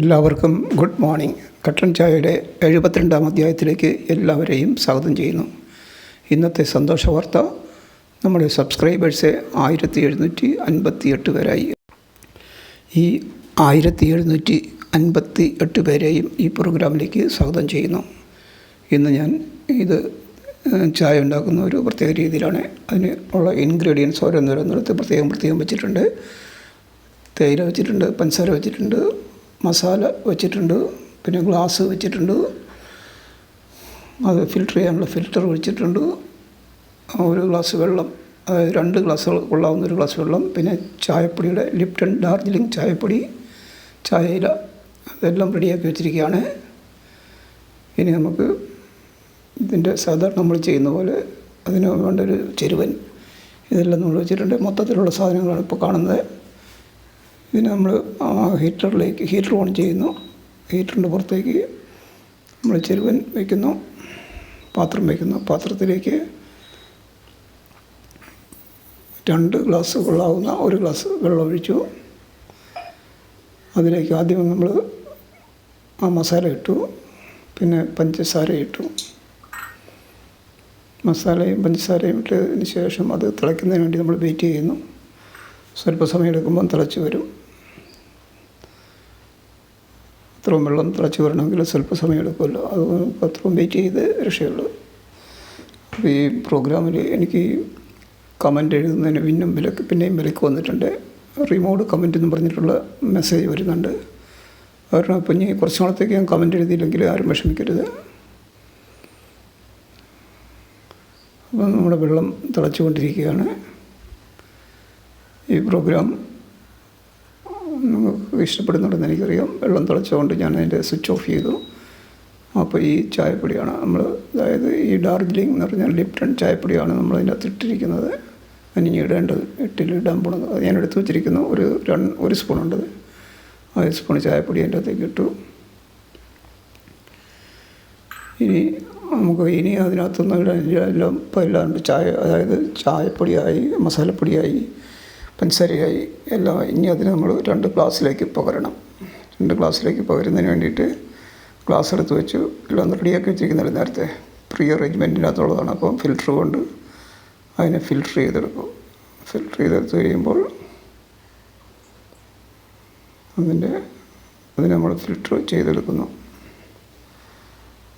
എല്ലാവർക്കും good morning. കട്ടൻ ചായയുടെ എഴുപത്തിരണ്ടാം അധ്യായത്തിലേക്ക് എല്ലാവരെയും സ്വാഗതം ചെയ്യുന്നു. ഇന്നത്തെ സന്തോഷ വാർത്ത നമ്മുടെ സബ്സ്ക്രൈബേഴ്സ് ആയിരത്തി എഴുന്നൂറ്റി അൻപത്തി എട്ട് പേരായി. ഈ ആയിരത്തി എഴുന്നൂറ്റി അൻപത്തി എട്ട് പേരെയും ഈ പ്രോഗ്രാമിലേക്ക് സ്വാഗതം ചെയ്യുന്നു. ഇന്ന് ഞാൻ ഇത് ചായ ഉണ്ടാക്കുന്ന ഒരു പ്രത്യേക രീതിയിലാണ്. അതിന് ഉള്ള ഇൻഗ്രീഡിയൻസ് ഓരോന്നോരോന്നിടത്ത് പ്രത്യേകം പ്രത്യേകം വെച്ചിട്ടുണ്ട്. തേയില വെച്ചിട്ടുണ്ട് പഞ്ചസാര വെച്ചിട്ടുണ്ട് മസാല വെച്ചിട്ടുണ്ട് പിന്നെ ഗ്ലാസ് വെച്ചിട്ടുണ്ട് അത് ഫിൽറ്റർ ചെയ്യാനുള്ള ഫിൽറ്റർ വെച്ചിട്ടുണ്ട് ഒരു ഗ്ലാസ് വെള്ളം അതായത് രണ്ട് ഗ്ലാസ് കൊള്ളാവുന്ന ഒരു ഗ്ലാസ് വെള്ളം പിന്നെ ചായപ്പൊടിയുടെ ലിപ്റ്റൺ ഡാർജിലിംഗ് ചായപ്പൊടി ചായയില അതെല്ലാം റെഡിയാക്കി വെച്ചിരിക്കുകയാണ്. ഇനി നമുക്ക് ഇതിന്റെ സാധാരണ നമ്മൾ ചെയ്യുന്ന പോലെ അതിന് വേണ്ട ഒരു ചെരുവൻ ഇതെല്ലാം നമ്മൾ വെച്ചിട്ടുണ്ട്. മൊത്തത്തിലുള്ള സാധനങ്ങളാണ് ഇപ്പോൾ കാണുന്നത്. ഇതിന് നമ്മൾ ഹീറ്ററിലേക്ക് ഹീറ്റർ ഓൺ ചെയ്യുന്നു. ഹീറ്ററിന്റെ പുറത്തേക്ക് നമ്മൾ ചെരുവൻ വയ്ക്കുന്നു പാത്രം വയ്ക്കുന്നു. പാത്രത്തിലേക്ക് രണ്ട് ഗ്ലാസ് കൊള്ളാവുന്ന ഒരു ഗ്ലാസ് വെള്ളം ഒഴിച്ചു. അതിലേക്ക് ആദ്യം നമ്മൾ ആ മസാല ഇട്ടു. പിന്നെ പഞ്ചസാര ഇട്ടു. മസാലയും പഞ്ചസാരയും ഇട്ടതിന് ശേഷം അത് തിളയ്ക്കുന്നതിന് വേണ്ടി നമ്മൾ വെയിറ്റ് ചെയ്യുന്നു. സ്വല്പ സമയം എടുക്കുമ്പം തിളച്ച് വരും. അത്രയും വെള്ളം തിളച്ച് വരണമെങ്കിൽ സ്വല്പ സമയം എടുക്കുമല്ലോ അത് അത്രയും വെയിറ്റ് ചെയ്ത് രക്ഷയുള്ളൂ. അപ്പോൾ ഈ പ്രോഗ്രാമിൽ എനിക്ക് കമന്റ് എഴുതുന്നതിന് പിന്നും വിലക്ക് പിന്നെയും വിലക്ക് വന്നിട്ടുണ്ട്. റിമോട്ട് കമന്റ് എന്ന് പറഞ്ഞിട്ടുള്ള മെസ്സേജ് വരുന്നുണ്ട്. കാരണം ഇപ്പം ഇനി കുറച്ച് നാളത്തേക്ക് ഞാൻ കമന്റ് എഴുതിയില്ലെങ്കിൽ ആരും വിഷമിക്കരുത്. അപ്പം നമ്മുടെ വെള്ളം തിളച്ചുകൊണ്ടിരിക്കുകയാണ്. ഈ പ്രോഗ്രാം ഇഷ്ടപ്പെടുന്നുണ്ടെന്ന് എനിക്കറിയാം. വെള്ളം തിളച്ചുകൊണ്ട് ഞാൻ അതിന്റെ സ്വിച്ച് ഓഫ് ചെയ്തു. അപ്പോൾ ഈ ചായപ്പൊടിയാണ് നമ്മൾ അതായത് ഈ ഡാർജിലിംഗ് എന്ന് പറഞ്ഞാൽ ലിപ്റ്റൺ ചായപ്പൊടിയാണ് നമ്മൾ അതിന്റെ അകത്ത് ഇട്ടിരിക്കുന്നത്. അനിഞ്ഞ് ഇടേണ്ടത് ഇട്ടിൽ ഇടാൻ പോണത്. അത് ഞാൻ എടുത്ത് വെച്ചിരിക്കുന്നു. ഒരു രണ്ട് ഒരു സ്പൂൺ ഉണ്ടത് ആ ഒരു സ്പൂൺ ചായപ്പൊടി അതിന്റെ അകത്തേക്ക് ഇട്ടു. ഇനി നമുക്ക് ഇനി അതിനകത്തൊന്നും ഇടാനില്ല എല്ലാം ഇപ്പോൾ എല്ലാം ചായ അതായത് ചായപ്പൊടിയായി മസാലപ്പൊടിയായി. പഞ്ചസാരയായി. എല്ലാം ഇനി അതിന് നമ്മൾ രണ്ട് ഗ്ലാസ്സിലേക്ക് പകരണം. രണ്ട് ഗ്ലാസ്സിലേക്ക് പകരുന്നതിന് വേണ്ടിയിട്ട് ഗ്ലാസ് എടുത്ത് വെച്ചു. എല്ലാം റെഡിയാക്കി വെച്ചിരിക്കുന്നില്ല നേരത്തെ. പ്രീ അറേഞ്ച്മെന്റിനകത്തുള്ളതാണ് അപ്പം ഫിൽറ്റർ കൊണ്ട് അതിനെ ഫിൽറ്റർ ചെയ്തെടുക്കും. ഫിൽറ്റർ ചെയ്തെടുത്ത് കഴിയുമ്പോൾ അതിന്റെ അതിനെ നമ്മൾ ഫിൽറ്റർ ചെയ്തെടുക്കുന്നു.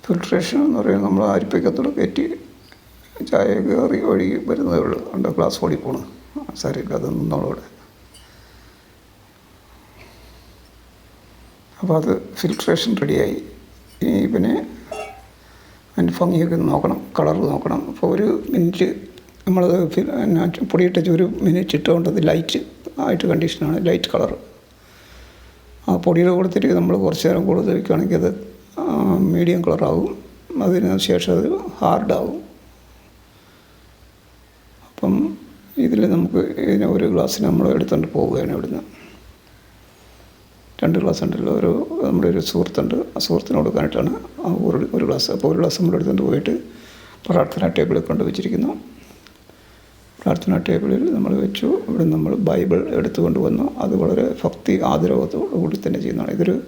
ഫിൽട്രേഷൻ എന്ന് പറയുന്നത് നമ്മൾ അരിപ്പയ്ക്കത്തോട് കയറ്റി ചായ കയറി ഒഴുകി വരുന്നതേ ഉള്ളൂ. ഉണ്ട് ഗ്ലാസ് ഓടി സാരമില്ല അത് നിന്നോളൂടെ. അപ്പോൾ അത് ഫിൽട്രേഷൻ റെഡിയായി ഇനി പിന്നെ അതിന്റെ ഭംഗിയൊക്കെ നോക്കണം കളർ നോക്കണം. അപ്പോൾ ഒരു മിനിറ്റ് നമ്മൾ പൊടിയിട്ട് ഒരു മിനിറ്റ് ഇട്ടുകൊണ്ട് അത് ലൈറ്റ് ആയിട്ട് കണ്ടീഷനാണ് ലൈറ്റ് കളർ ആ പൊടിയുടെ കൊടുത്തിട്ട് നമ്മൾ കുറച്ച് നേരം കൂടുതൽ വയ്ക്കുകയാണെങ്കിൽ അത് മീഡിയം കളറാവും അതിന് ശേഷം അത് ഹാർഡാവും അപ്പം ഇതിൽ നമുക്ക് ഇതിനെ ഒരു ഗ്ലാസ്സിന് നമ്മൾ എടുത്തുകൊണ്ട് പോവുകയാണ് ഇവിടുന്ന്. രണ്ട് ഗ്ലാസ് ഉണ്ടല്ലോ. ഒരു നമ്മുടെ ഒരു സുഹൃത്തുണ്ട്. ആ സുഹൃത്തിന് കൊടുക്കാനായിട്ടാണ് ആ ഒരു ഒരു ഗ്ലാസ്. അപ്പോൾ ഒരു ഗ്ലാസ് നമ്മൾ എടുത്തുകൊണ്ട് പോയിട്ട് പ്രാർത്ഥന ടേബിളിൽ കൊണ്ട് വെച്ചിരിക്കുന്നു. പ്രാർത്ഥനാ ടേബിളിൽ നമ്മൾ വെച്ചു. ഇവിടെ നമ്മൾ ബൈബിൾ എടുത്തുകൊണ്ട് വന്നു. അത് വളരെ ഭക്തി ആദരവത്തോടു കൂടി തന്നെ ചെയ്യുന്നതാണ്. ഇതൊരു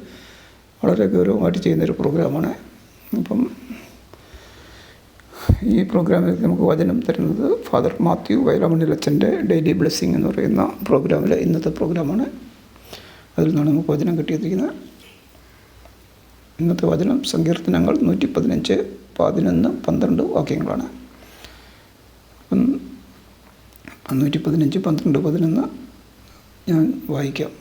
വളരെ ഗൗരവമായിട്ട് ചെയ്യുന്നൊരു പ്രോഗ്രാമാണ്. അപ്പം ഈ പ്രോഗ്രാമിൽ നമുക്ക് വചനം തരുന്നത് ഫാദർ മാത്യു വയലാമണ്ണിലച്ചന്റെ ഡെയിലി ബ്ലെസ്സിങ് എന്ന് പറയുന്ന പ്രോഗ്രാമിലെ ഇന്നത്തെ പ്രോഗ്രാമാണ് അതിൽ നിന്നാണ് നമുക്ക് വചനം കിട്ടിയിരിക്കുന്നത്. ഇന്നത്തെ വചനം സങ്കീർത്തനങ്ങൾ നൂറ്റി പതിനഞ്ച് പതിനൊന്ന് പന്ത്രണ്ട് വാക്യങ്ങളാണ്. നൂറ്റി പതിനഞ്ച് പന്ത്രണ്ട് പതിനൊന്ന് ഞാൻ വായിക്കാം.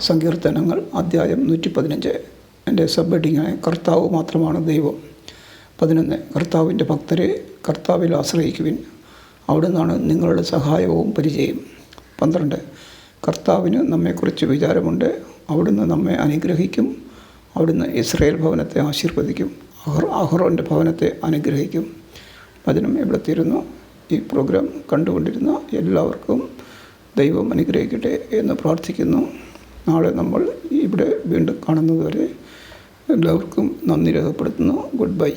സങ്കീർത്തനങ്ങൾ അധ്യായം നൂറ്റി പതിനഞ്ച് എന്റെ സബ് ഹെഡിങ്ങായ കർത്താവ് മാത്രമാണ് ദൈവം. പതിനൊന്ന് കർത്താവിന്റെ ഭക്തരെ കർത്താവിൽ ആശ്രയിക്കുവിൻ. അവിടുന്നാണ് നിങ്ങളുടെ സഹായവും പരിചയം. പന്ത്രണ്ട് കർത്താവിന് നമ്മെക്കുറിച്ച് വിചാരമുണ്ട്. അവിടുന്ന് നമ്മെ അനുഗ്രഹിക്കും. അവിടുന്ന് ഇസ്രയേൽ ഭവനത്തെ ആശീർവദിക്കും. അഹർ അഹ്റോന്റെ ഭവനത്തെ അനുഗ്രഹിക്കും. വചനം ഇവിടെ തീരുന്നു ഈ പ്രോഗ്രാം കണ്ടുകൊണ്ടിരുന്ന എല്ലാവർക്കും ദൈവം അനുഗ്രഹിക്കട്ടെ എന്ന് പ്രാർത്ഥിക്കുന്നു. നാളെ നമ്മൾ ഇവിടെ വീണ്ടും കാണുന്നതുവരെ എല്ലാവർക്കും നന്ദി രേഖപ്പെടുത്തുന്നു. Good bye.